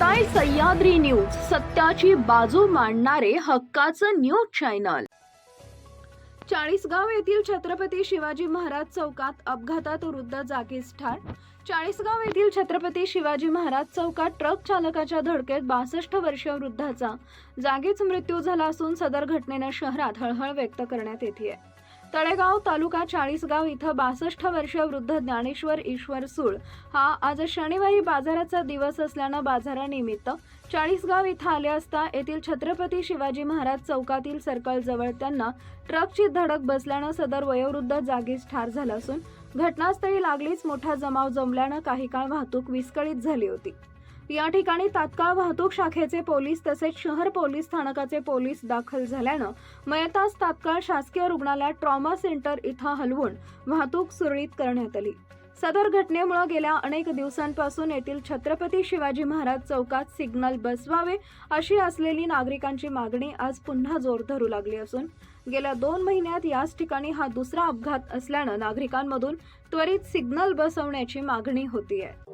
ताय सह्याद्री न्यूज. सत्याची बाजू मांडणारे हक्काचं न्यूज चॅनल. चाळीसगाव येथील छत्रपती शिवाजी महाराज चौकात अपघातात वृद्ध जागीच ठार. चाळीसगाव येथील छत्रपती शिवाजी महाराज चौकात ट्रक चालकाच्या धडकेत बासष्ट वर्षीय वृद्धाचा जागीच मृत्यू झाला असून सदर घटनेनं शहरात हळहळ व्यक्त करण्यात येते तळेगाव तालुका चाळीसगाव इथं बासष्ट वर्षीय वृद्ध ज्ञानेश्वर ईश्वर सूळ हा आज शनिवारी बाजाराचा दिवस असल्यानं बाजारानिमित्त चाळीसगाव इथं आले असता येथील छत्रपती शिवाजी महाराज चौकातील सर्कलजवळ त्यांना ट्रकची धडक बसल्यानं सदर वयोवृद्ध जागीच ठार झाला असून घटनास्थळी लागलीच मोठा जमाव जमल्यानं काही काळ वाहतूक विस्कळीत झाली होती. या ठिकाणी तात्काळ वाहतूक शाखेचे पोलीस तसेच शहर पोलीस स्थानकाचे पोलीस दाखल झाल्यानं मयतास तात्काळ शासकीय रुग्णालयात ट्रॉमा सेंटर इथं हलवून वाहतूक सुरळीत करण्यात आली. सदर घटनेमुळे गेल्या अनेक दिवसांपासून येथील छत्रपती शिवाजी महाराज चौकात सिग्नल बसवावे अशी असलेली नागरिकांची मागणी आज पुन्हा जोर धरू लागली असून गेल्या दोन महिन्यात याच ठिकाणी हा दुसरा अपघात असल्यानं नागरिकांमधून त्वरित सिग्नल बसवण्याची मागणी होती आहे